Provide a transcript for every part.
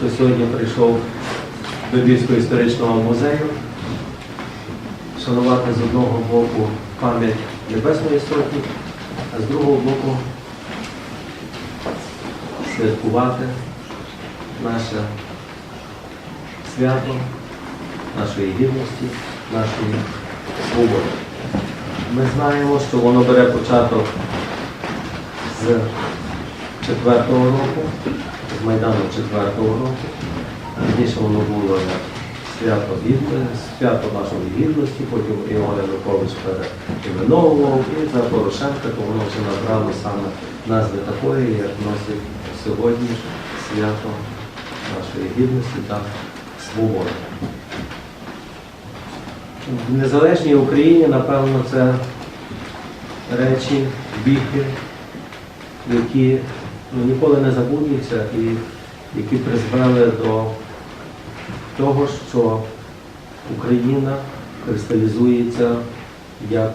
хто сьогодні прийшов до Львівського історичного музею. Шанувати з одного боку пам'ять Небесної Сотні, а з другого боку святкувати наше свято, нашої гідності, нашої свободи. Ми знаємо, що воно бере початок з четвертого року, з Майдану четвертого року. Раніше воно було свято свято нашої гідності, потім Іван Янукович переіменовував, і за Порошенка, то воно вже набрало саме назви такої, як носить сьогодні свято нашої гідності та свободи. В незалежній Україні, напевно, це речі, біги, які ніколи не забудуться і які призвели до того, що Україна кристалізується як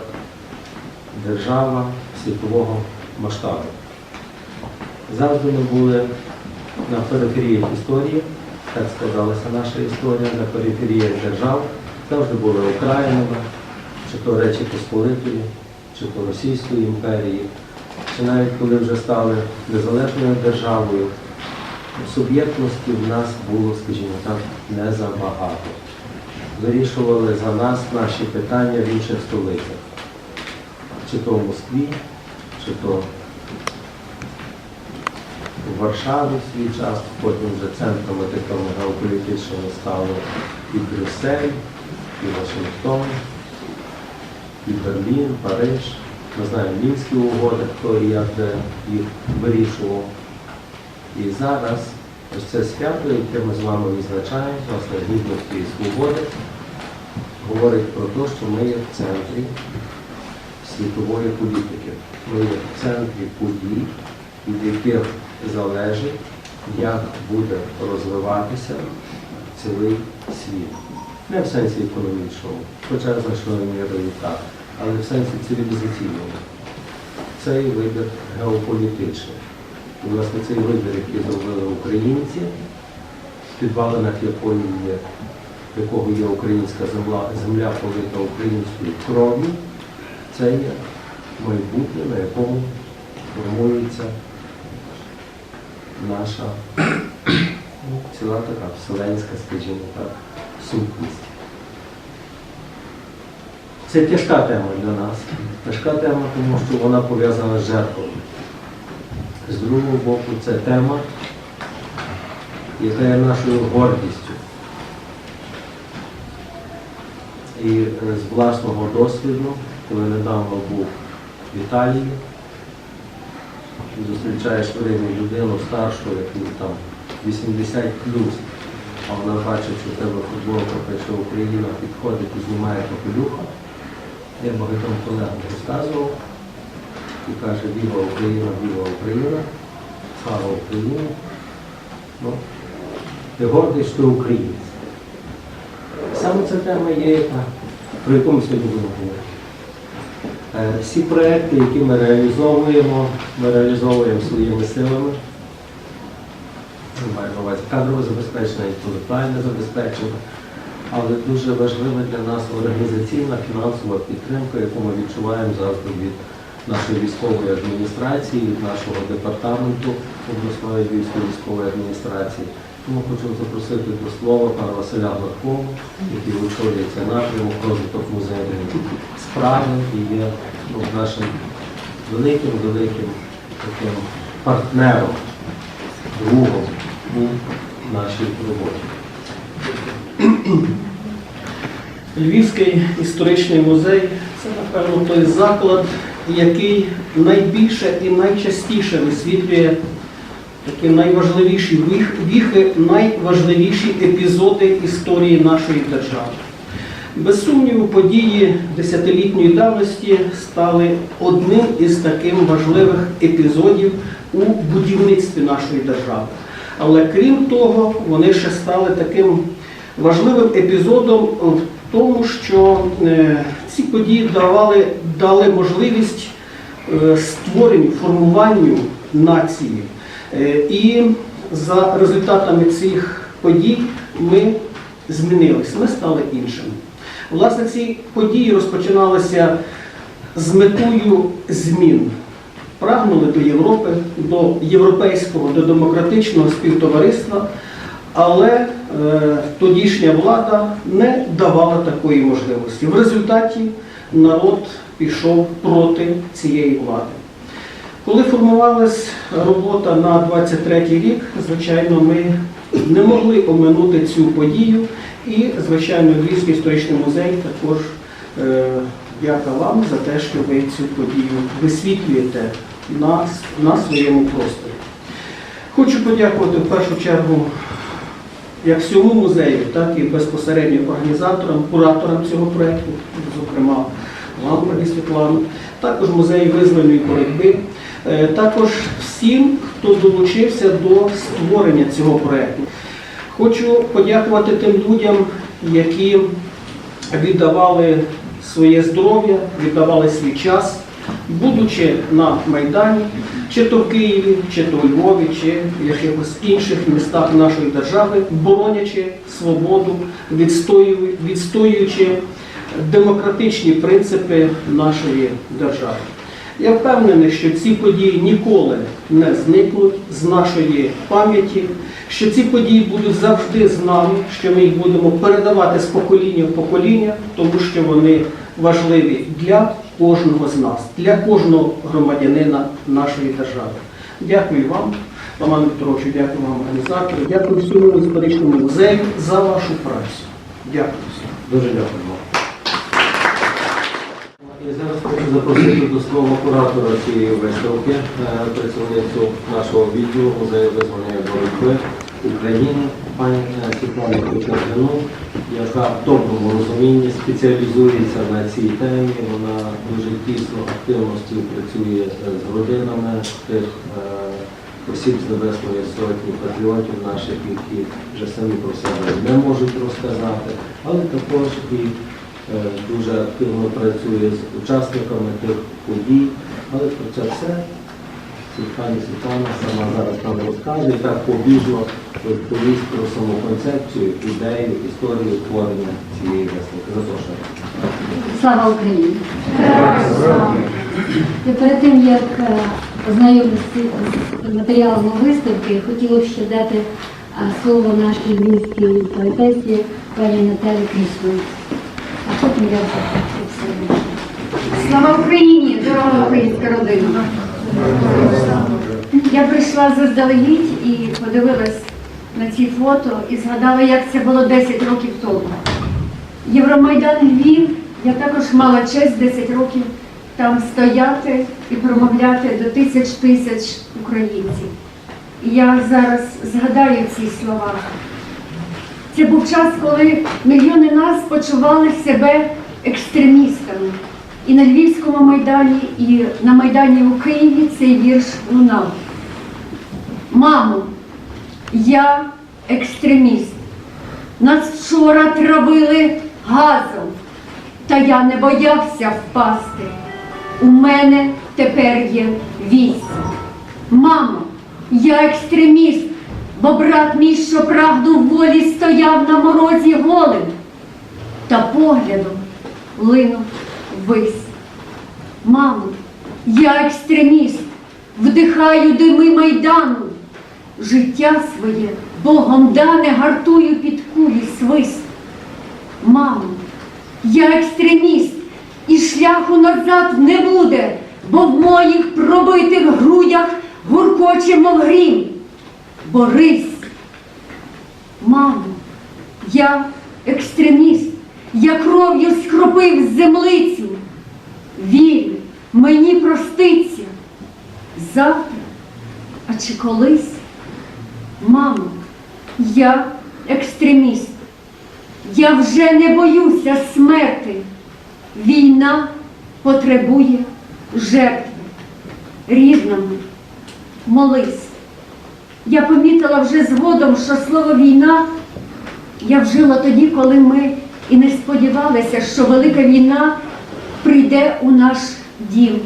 держава світового масштабу. Завжди ми були на периферіях історії, так складалася наша історія, на периферіях держав, завжди були окраїнами, чи то Речі Посполитої, чи то Російської імперії, чи навіть коли вже стали незалежною державою, суб'єктності в нас було, скажімо так, не забагато. Вирішували за нас наші питання в інших столицях. Чи то в Москві, чи то в Варшаві свій час, потім вже центрами такими геополітичними стали і Брюссель, і Вашингтон, і Берлін, Париж. Ми знаємо Мінські угоди, хто і як де їх вирішував. І зараз ось це свято, яке ми з вами відзначаємо, власне, гідності і свободи, говорить про те, що ми є в центрі світової політики. Ми є в центрі подій, від яких залежить, як буде розвиватися цілий світ. Не в сенсі економічному, хоча значною мірою так, але в сенсі цивілізаційному. Це вибір геополітичний. І, власне, цей вибір, який зробили українці, в підвалинах якої є, якого є українська земля, земля полита українською кров'ю, це є майбутнє, на якому формується наша ну, ціла така вселенська, скажімо так, сутність. Це тяжка тема для нас. Тяжка тема, тому що вона пов'язана з жертвою. З другого боку, це тема, яка є нашою гордістю. І з власного досвіду, коли недавно був в Італії, зустрічаєш в Римі людину старшу, яку там 80 плюс, а вона бачить, що в тебе футболка пише Україна, підходить і знімає капелюха. Я багатьом колегам розказував і каже, Віва Україна, Віва Україна, слава Україні. Ну, ти гордий, що українець. Саме ця тема є, яка, про яку ми сьогодні будемо говорити. Е, Всі проекти, які ми реалізовуємо, ми реалізовуємо своїми силами. Маю на увазі кадрове забезпечення, інтелектуальне забезпечення. Але дуже важлива для нас організаційна фінансова підтримка, яку ми відчуваємо завжди від нашої військової адміністрації, від нашого департаменту обласної львівської військової адміністрації. Тому хочу запросити до слова пана Василя Гладкова, який очолює цей напрямок розвиток музейної справи і є ну, нашим великим-великим таким партнером, другом у нашій роботі. Львівський історичний музей це, напевно, той заклад, який найбільше і найчастіше висвітлює такі найважливіші віхи, найважливіші епізоди історії нашої держави. Без сумніву, події десятилітньої давності стали одним із таких важливих епізодів у будівництві нашої держави. Але крім того, вони ще стали таким важливим епізодом в тому, що е, ці події давали, дали можливість е, створенню, формуванню нації. Е, І за результатами цих подій ми змінилися, ми стали іншими. Власне, ці події розпочиналися з метою змін. Прагнули до Європи, до європейського, до демократичного співтовариства, але тодішня влада не давала такої можливості. В результаті народ пішов проти цієї влади. Коли формувалась робота на 23 рік, звичайно, ми не могли оминути цю подію. І, звичайно, Львівський історичний музей також е, дяка вам за те, що ви цю подію висвітлюєте на, на своєму просторі. Хочу подякувати в першу чергу як всьому музею, так і безпосередньо організаторам, кураторам цього проєкту, зокрема вам, пані Світлану, також музею визвольної боротьби, е, також всім, хто долучився до створення цього проєкту. Хочу подякувати тим людям, які віддавали своє здоров'я, віддавали свій час, будучи на Майдані, чи то в Києві, чи то у Львові, чи в якихось інших містах нашої держави, боронячи свободу, відстоюючи демократичні принципи нашої держави. Я впевнений, що ці події ніколи не зникнуть з нашої пам'яті, що ці події будуть завжди з нами, що ми їх будемо передавати з покоління в покоління, тому що вони важливі для кожного з нас, для кожного громадянина нашої держави. Дякую вам, Роману Петровичу, дякую вам, організатору, дякую всьому історичному музею за вашу працю. Дякую. всім. Дуже дякуємо. І зараз хочу запросити до слова куратора цієї виставки, е, працівницю нашого відділу музею визвольної боротьби України, пані Світлану Кочергину, яка в доброму розумінні спеціалізується на цій темі. Вона дуже тісно, активно співпрацює е, з родинами тих е, осіб з Небесної Сотні, патріотів наших, які вже самі про себе не можуть розказати, але також і е, дуже активно працює з учасниками тих подій. Але про це все Світлана Світлана сама зараз нам розкаже і так побіжно розповість про саму концепцію, ідею, історію творення цієї виставки. Запрошую. Слава Україні! І перед тим, як е, ознайомитися з матеріалами виставки, хотіла б ще дати е, слово нашій львівській поетесі пані Наталі Крісної. А потім я все. Слава Україні, дорога українська родина! Я прийшла заздалегідь і подивилась на ці фото і згадала, як це було 10 років тому. Євромайдан Львів, я також мала честь 10 років там стояти і промовляти до тисяч тисяч українців. І я зараз згадаю ці слова. Це був час, коли мільйони нас почували себе екстремістами. І на Львівському майдані, і на Майдані у Києві цей вірш лунав. Мамо, я екстреміст. Нас вчора травили газом, та я не боявся впасти. У мене тепер є вісь. Мамо, я екстреміст, бо брат мій, що правду в волі стояв на морозі голим, та поглядом линув вись. Мамо, я екстреміст, вдихаю дими майдану, життя своє Богом дане гартую під кулі свист. Мамо, я екстреміст, і шляху назад не буде, бо в моїх пробитих грудях гуркоче, мов грім. Борись, мамо, я екстреміст, я кров'ю скропив землицю. Вірю, мені проститься завтра, а чи колись, мамо, я екстреміст. Я вже не боюся смерти. Війна потребує жертви. Рідному, молись. Я помітила вже згодом, що слово війна я вжила тоді, коли ми і не сподівалися, що велика війна прийде у наш дім.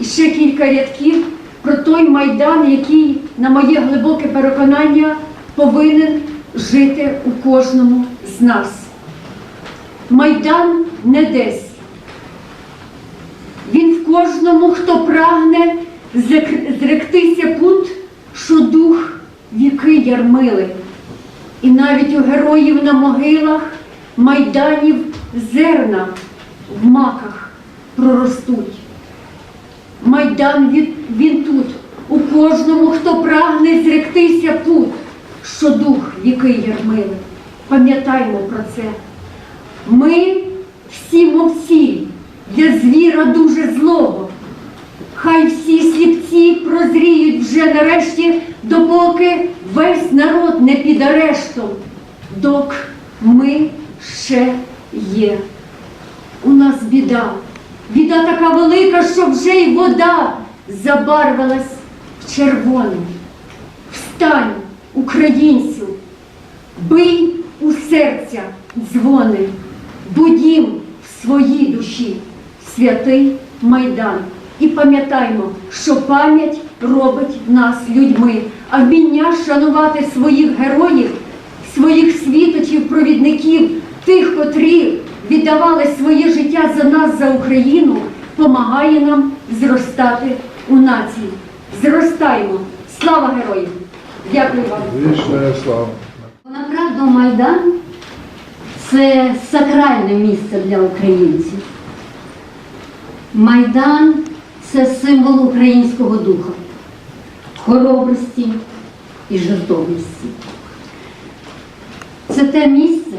І ще кілька рядків про той майдан, який, на моє глибоке переконання, повинен жити у кожному з нас. Майдан не десь. Він в кожному, хто прагне зректися пут, що дух віки ярмили. І навіть у героїв на могилах майданів зерна в маках проростуть. Майдан він, він тут, у кожному, хто прагне зректися пут, що дух віки ярмили. Пам'ятаймо про це. Ми всі мовці для звіра дуже злого. Хай всі сліпці прозріють вже нарешті, допоки весь народ не під арештом, док ми ще є. У нас біда, біда така велика, що вже й вода забарвилась в червоне. Встань, українцю, бий у серця дзвони, будім в своїй душі святий майдан. І пам'ятаймо, що пам'ять робить нас людьми, а вміння шанувати своїх героїв, своїх світочів, провідників, тих, котрі віддавали своє життя за нас, за Україну, помагає нам зростати у нації. Зростаймо! Слава героям! Дякую вам! Вічна слава. Направду Майдан це сакральне місце для українців. Майдан це символ українського духа, хоробрості і жертовності. Це те місце,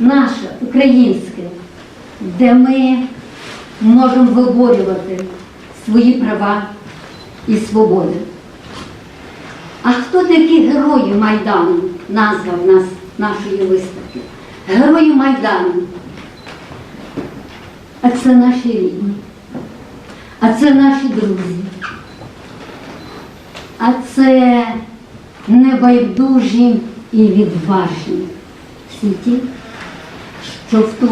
наше українське, де ми можемо виборювати свої права і свободи. А хто такі герої Майдану? Назва в нас нашої виставки. Герої Майдану. А це наші рідні. А це наші друзі. А це небайдужі і відважні. Всі ті, що в ту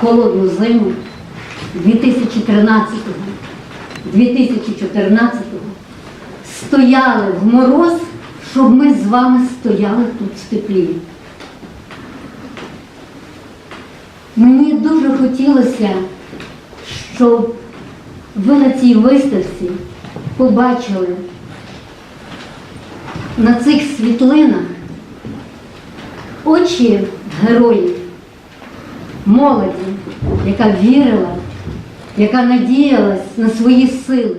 холодну зиму 2013-2014 стояли в мороз, щоб ми з вами стояли тут в теплі. Мені дуже хотілося, щоб ви на цій виставці побачили на цих світлинах очі героїв, молоді, яка вірила, яка надіялась на свої сили.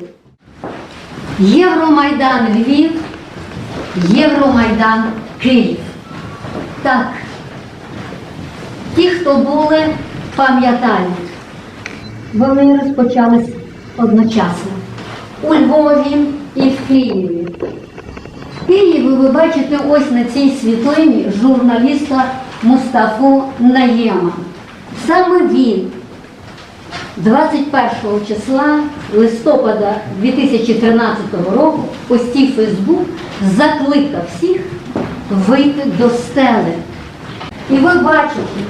Євромайдан Львів, Євромайдан Київ. Так, ті, хто були, пам'ятають. Вони розпочались одночасно у Львові і в Києві. В Києві ви бачите ось на цій світлині журналіста Мустафу Наєма. Саме він 21 числа листопада 2013 року в пості Фейсбук закликав всіх вийти до стели. І ви бачите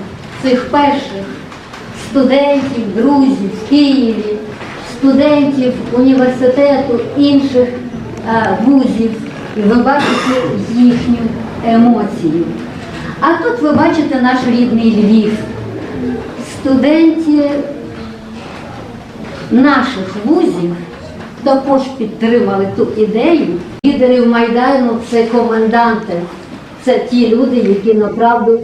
цих перших студентів, друзів в Києві, студентів університету, інших е, вузів, і ви бачите їхню емоцію. А тут ви бачите наш рідний Львів. Студенти наших вузів також підтримали ту ідею. Лідерів Майдану це коменданти, це ті люди, які направду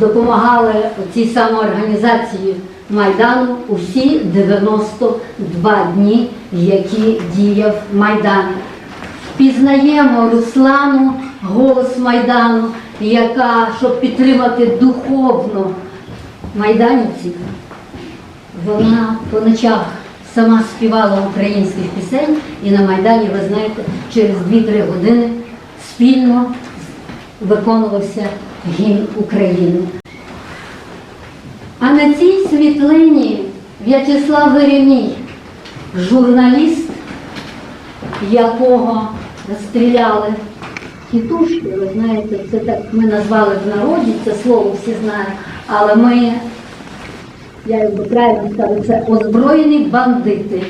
допомагали цій самоорганізації Майдану у всі 92 дні, які діяв Майдан. Пізнаємо Руслану, голос Майдану, яка, щоб підтримати духовно майданівців, вона по ночах сама співала українських пісень і на Майдані, ви знаєте, через 2-3 години спільно виконувався гімн України. А на цій світлині В'ячеслав Веремій, журналіст, якого розстріляли тітушки, ви знаєте, це так ми назвали в народі, це слово всі знають, але ми, я якби правильно скажу, це озброєні бандити,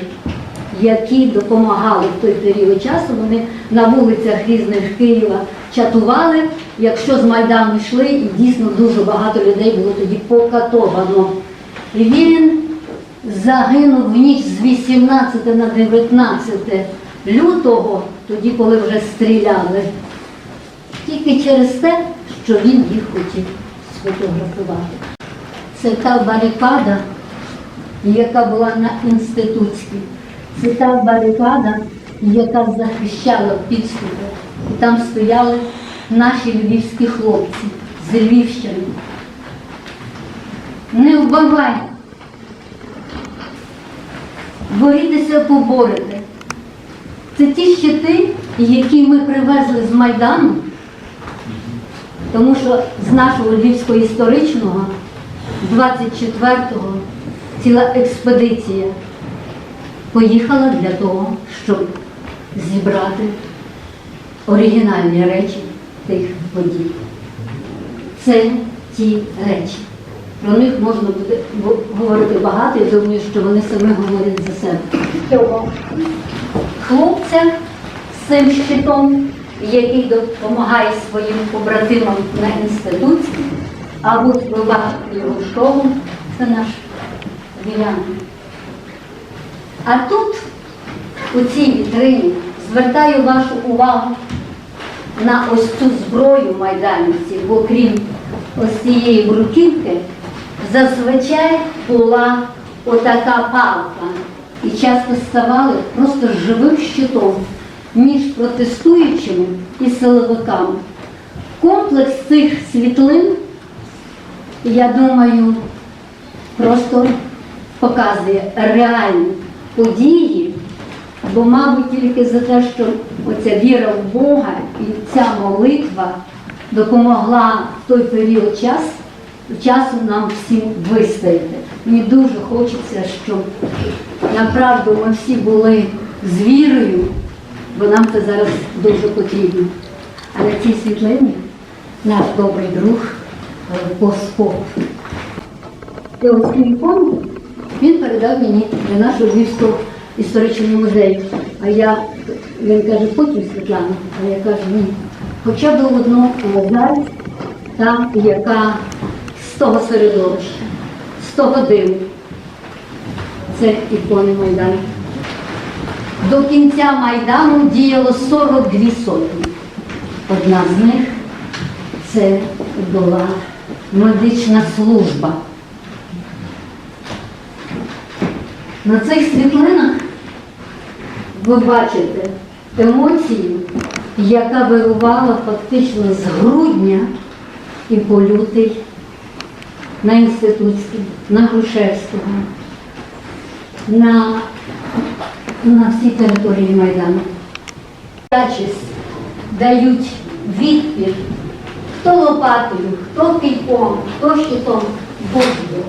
які допомагали в той період часу. Вони на вулицях різних Києва чатували, якщо з Майдану йшли, і дійсно дуже багато людей було тоді покатовано. І він загинув в ніч з 18 на 19 лютого, тоді, коли вже стріляли, тільки через те, що він їх хотів сфотографувати. Це та барикада, яка була на інститутській. Це та барикада, яка захищала підступи. І там стояли наші львівські хлопці з Львівщини. Не вбивай. Борітеся поборете. Це ті щити, які ми привезли з Майдану, тому що з нашого Львівського історичного 24-го ціла експедиція поїхала для того, щоб зібрати оригінальні речі тих подій. Це ті речі. Про них можна буде говорити багато, я думаю, що вони самі говорять за себе. Хлопця з цим щитом, який допомагає своїм побратимам на інституті, а от ви його школу, це наш вірянин. А тут, у цій вітрині, звертаю вашу увагу на ось цю зброю майданівців, бо крім ось цієї бруківки, зазвичай була отака палка. І часто ставали просто живим щитом між протестуючими і силовиками. Комплекс цих світлин, я думаю, просто показує реальні події, бо, мабуть, тільки за те, що оця віра в Бога і ця молитва допомогла в той період час, часу нам всім вистояти. Мені дуже хочеться, щоб направду ми всі були з вірою, бо нам це зараз дуже потрібно. А на цій світлині наш добрий друг е, Господь. Ось мій фонд він передав мені для нашого Львівського історичного музею. А я, він каже, потім Світлана, а я кажу, ні. Хоча б одну медаль, та, яка з того середовища, з того диму. Це ікони Майдану. До кінця Майдану діяло 42 сотні. Одна з них це була медична служба. На цих світлинах ви бачите емоцію, яка вирувала фактично з грудня і по лютий на Інститутський, на Грушевського, на, на всій території Майдану.Ячість дають відпір, хто лопатою, хто кийком, хто щитом, Божою.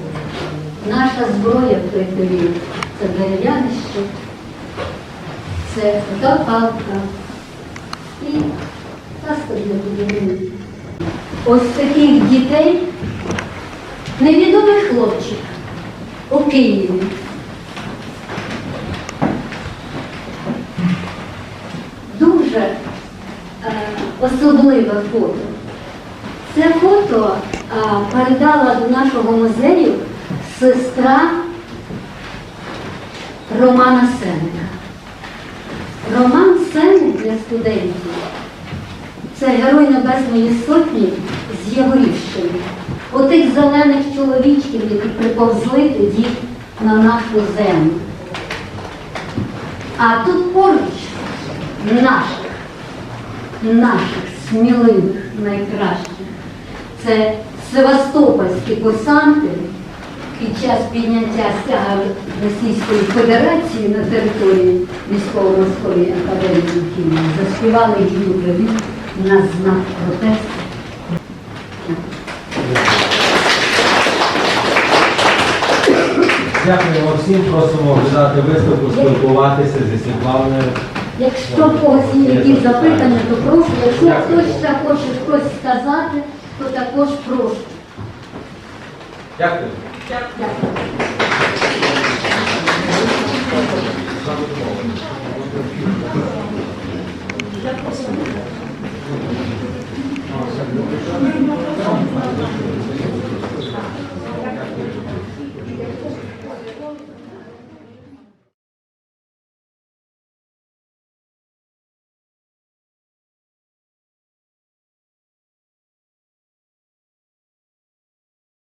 Наша зброя в той період це дерев'яний щит, це та палка і каска для будівництва. Ось таких дітей, невідомий хлопчик у Києві. Дуже е, особливе фото. Це фото е, передала до нашого музею сестра Романа Сеника. Роман Сеник для студентів це герой Небесної Сотні з Яворівщини. Отих зелених чоловічків, які приповзли тоді на нашу землю. А тут поруч наших, наших сміливих найкращих. Це Севастопольські курсанти під час підняття стяга Російської Федерації на території військово-морської академії Києва заспівали її привіт на знак протесту. Дякуємо всім, просимо видати виставку, спілкуватися зі Світланою. Якщо в когось є якісь запитання, то прошу. Якщо хтось ще хоче щось сказати, то також прошу. Дякую. Дякую.